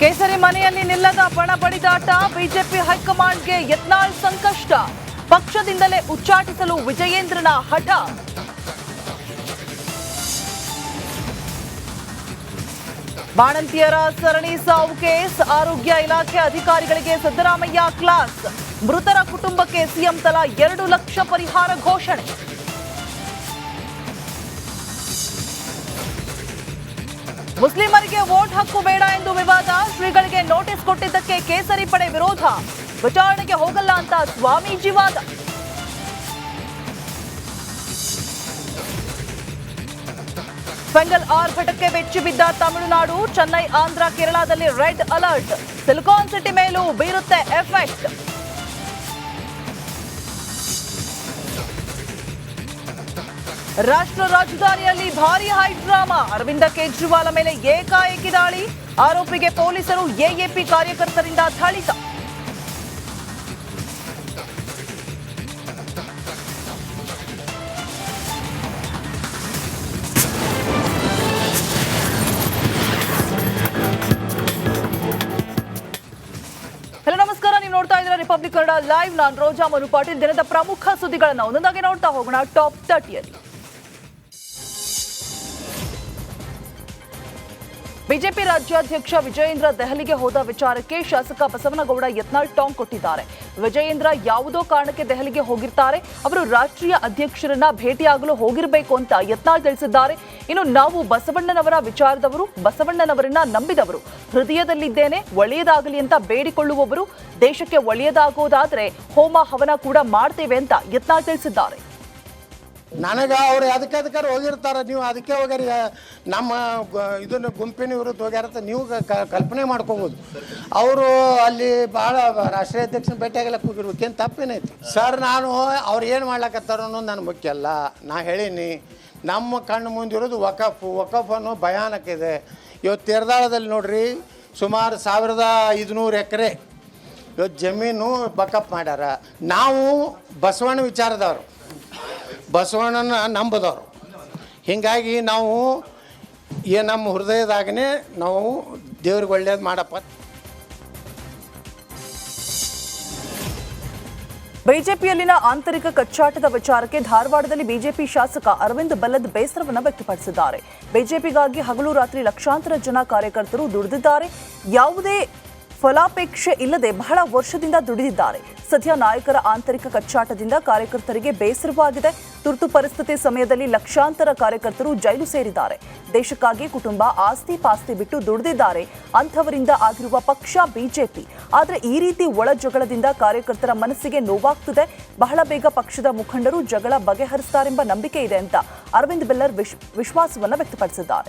ಕೇಸರಿ ಮನೆಯಲ್ಲಿ ನಿಲ್ಲದ ಪಣ ಬಡಿದಾಟ ಬಿಜೆಪಿ ಹೈಕಮಾಂಡ್ಗೆ ಯತ್ನಾಳ್ ಸಂಕಷ್ಟ. ಪಕ್ಷದಿಂದಲೇ ಉಚ್ಚಾಟಿಸಲು ವಿಜಯೇಂದ್ರನ ಹಠ. ಬಾಣಂತಿಯರ ಸರಣಿ ಸಾವು ಕೇಸ್, ಆರೋಗ್ಯ ಇಲಾಖೆ ಅಧಿಕಾರಿಗಳಿಗೆ ಸಿದ್ದರಾಮಯ್ಯ ಕ್ಲಾಸ್. ಮೃತರ ಕುಟುಂಬಕ್ಕೆ ಸಿಎಂ ತಲಾ ಎರಡು ಲಕ್ಷ ಪರಿಹಾರ ಘೋಷಣೆ. ಮುಸ್ಲಿಮರಿಗೆ ವೋಟ್ ಹಕ್ಕು ಬೇಡ ಎಂದು ವಿವಾದ, ಶ್ರೀಗಳಿಗೆ ನೋಟಿಸ್ ಕೊಟ್ಟಿದ್ದಕ್ಕೆ ಕೇಸರಿ ಪಡೆ ವಿರೋಧ. ವಿಚಾರಣೆಗೆ ಹೋಗಲ್ಲ ಅಂತ ಸ್ವಾಮೀಜಿ ವಾದ. ಫಂಗಲ್ ಆರ್ಭಟಕ್ಕೆ ಬೆಚ್ಚಿ ಬಿದ್ದ ತಮಿಳುನಾಡು, ಚೆನ್ನೈ, ಆಂಧ್ರ, ಕೇರಳದಲ್ಲಿ ರೆಡ್ ಅಲರ್ಟ್. ಸಿಲಿಕಾನ್ ಸಿಟಿ ಮೇಲೂ ಬೀರುತ್ತೆ ಎಫೆಕ್ಟ್. ರಾಷ್ಟ್ರ ರಾಜಧಾನಿಯಲ್ಲಿ ಭಾರಿ ಹೈ ಡ್ರಾಮಾ. ಅರವಿಂದ ಕೇಜ್ರಿವಾಲ ಮೇಲೆ ಏಕಾಏಕಿ ದಾಳಿ. ಆರೋಪಿಗೆ ಪೊಲೀಸರು ಎಎಪಿ ಕಾರ್ಯಕರ್ತರಿಂದ ಥಳಿತ. Republic Kannada live. ನಾನ್ ರೋಜಾ ಮನು ಪಾಟೀಲ್. ದಿನದ ಪ್ರಮುಖ ಸುದ್ದಿಗಳನ್ನು ಒಂದೊಂದಾಗಿ ನೋಡ್ತಾ ಹೋಗೋಣ. ಟಾಪ್ ತರ್ಟಿಯಲ್ಲಿ ಬಿಜೆಪಿ ರಾಜ್ಯಾಧ್ಯಕ್ಷ ವಿಜಯೇಂದ್ರ ದೆಹಲಿಗೆ ಹೋದ ವಿಚಾರಕ್ಕೆ ಶಾಸಕ ಬಸವನಗೌಡ ಯತ್ನಾಳ್ ಟಾಂಗ್ ಕೊಟ್ಟಿದ್ದಾರೆ. ವಿಜಯೇಂದ್ರ ಯಾವುದೋ ಕಾರಣಕ್ಕೆ ದೆಹಲಿಗೆ ಹೋಗಿರ್ತಾರೆ. ಅವರು ರಾಷ್ಟ್ರೀಯ ಅಧ್ಯಕ್ಷರನ್ನ ಭೇಟಿಯಾಗಲು ಹೋಗಿರಬೇಕು ಅಂತ ಯತ್ನಾಳ್ ತಿಳಿಸಿದ್ದಾರೆ. ಇನ್ನು ನಾವು ಬಸವಣ್ಣನವರ ವಿಚಾರದವರು, ಬಸವಣ್ಣನವರನ್ನ ನಂಬಿದವರು. ಹೃದಯದಲ್ಲಿದ್ದೇನೆ, ಒಳ್ಳೆಯದಾಗಲಿ ಅಂತ ಬೇಡಿಕೊಳ್ಳುವವರು. ದೇಶಕ್ಕೆ ಒಳ್ಳೆಯದಾಗೋದಾದ್ರೆ ಹೋಮ ಹವನ ಕೂಡ ಮಾಡ್ತೇವೆ ಅಂತ ಯತ್ನಾಳ್ ತಿಳಿಸಿದ್ದಾರೆ. ನನಗೆ ಅವ್ರು ಅದಕ್ಕೆ ಅದಕ್ಕೆ ಹೋಗಿರ್ತಾರೆ? ನೀವು ಅದಕ್ಕೆ ಹೋಗ್ಯಾರ ನಮ್ಮ ಇದನ್ನ ಗುಂಪಿನ ವಿರುದ್ಧ ಹೋಗ್ಯಾರ ಅಂತ ನೀವು ಕಲ್ಪನೆ ಮಾಡ್ಕೊಬೋದು. ಅವರು ಅಲ್ಲಿ ಭಾಳ ರಾಷ್ಟ್ರೀಯ ಅಧ್ಯಕ್ಷನ ಭೇಟಿಯಾಗಲಕ್ಕೆ ಹೋಗಿರ್ಬೇಕೇನು ತಪ್ಪೇನೈತಿ? ಸರ್, ನಾನು ಅವ್ರು ಏನು ಮಾಡ್ಲಕತ್ತಾರೋ ಅನ್ನೋದು ನನ್ನ ಮುಖ್ಯ ಅಲ್ಲ. ನಾ ಹೇಳೀನಿ, ನಮ್ಮ ಕಣ್ಣು ಮುಂದಿರೋದು ವಕಫ್. ವಕಫ್ ಅನ್ನೋ ಭಯಾನಕ ಇದೆ. ಇವತ್ತು ತೀರ್ದಾಳದಲ್ಲಿ ನೋಡ್ರಿ, ಸುಮಾರು ಸಾವಿರದ ಐದುನೂರು ಎಕರೆ ಇವತ್ತು ಜಮೀನು ಬಕಪ್ ಮಾಡ್ಯಾರ. ನಾವು ಬಸವಣ್ಣ ವಿಚಾರದವರು. ಬಸವಣ್ಣನ ನಂಬದವರು. ಹೀಗಾಗಿ ನಾವು ಏ ನಮ್ಮ ಹೃದಯದಾಗನೇ ನಾವು ದೇವ್ರಿಗೆ ಒಳ್ಳೇದು ಮಾಡಪ್ಪ. ಬಿಜೆಪಿಯಲ್ಲಿನ ಆಂತರಿಕ ಕಚ್ಚಾಟದ ವಿಚಾರಕ್ಕೆ ಧಾರವಾಡದಲ್ಲಿ ಬಿಜೆಪಿ ಶಾಸಕ ಅರವಿಂದ್ ಬಲ್ಲದ್ ಬೇಸರವನ್ನು ವ್ಯಕ್ತಪಡಿಸಿದ್ದಾರೆ. ಬಿಜೆಪಿಗಾಗಿ ಹಗಲು ರಾತ್ರಿ ಲಕ್ಷಾಂತರ ಜನ ಕಾರ್ಯಕರ್ತರು ದುಡಿದಿದ್ದಾರೆ. ಯಾವುದೇ ಫಲಾಪೇಕ್ಷೆ ಇಲ್ಲದೆ ಬಹಳ ವರ್ಷದಿಂದ ದುಡಿದಿದ್ದಾರೆ. ಸದ್ಯ ನಾಯಕರ ಆಂತರಿಕ ಕಚ್ಚಾಟದಿಂದ ಕಾರ್ಯಕರ್ತರಿಗೆ ಬೇಸರವಾಗಿದೆ. ತುರ್ತು ಪರಿಸ್ಥಿತಿ ಸಮಯದಲ್ಲಿ ಲಕ್ಷಾಂತರ ಕಾರ್ಯಕರ್ತರು ಜೈಲು ಸೇರಿದ್ದಾರೆ. ದೇಶಕ್ಕಾಗಿ ಕುಟುಂಬ ಆಸ್ತಿ ಪಾಸ್ತಿ ಬಿಟ್ಟು ದುಡಿದಿದ್ದಾರೆ ಅಂಥವರಿಂದ ಆಗಿರುವ ಪಕ್ಷ ಬಿಜೆಪಿ. ಆದರೆ ಈ ರೀತಿ ಒಳ ಜಗಳದಿಂದ ಕಾರ್ಯಕರ್ತರ ಮನಸ್ಸಿಗೆ ನೋವಾಗ್ತಿದೆ. ಬಹಳ ಬೇಗ ಪಕ್ಷದ ಮುಖಂಡರು ಜಗಳ ಬಗೆಹರಿಸ್ತಾರೆಂಬ ನಂಬಿಕೆ ಇದೆ ಅಂತ ಅರವಿಂದ್ ಬೆಲ್ಲರ್ ವಿಶ್ವಾಸವನ್ನು ವ್ಯಕ್ತಪಡಿಸಿದ್ದಾರೆ.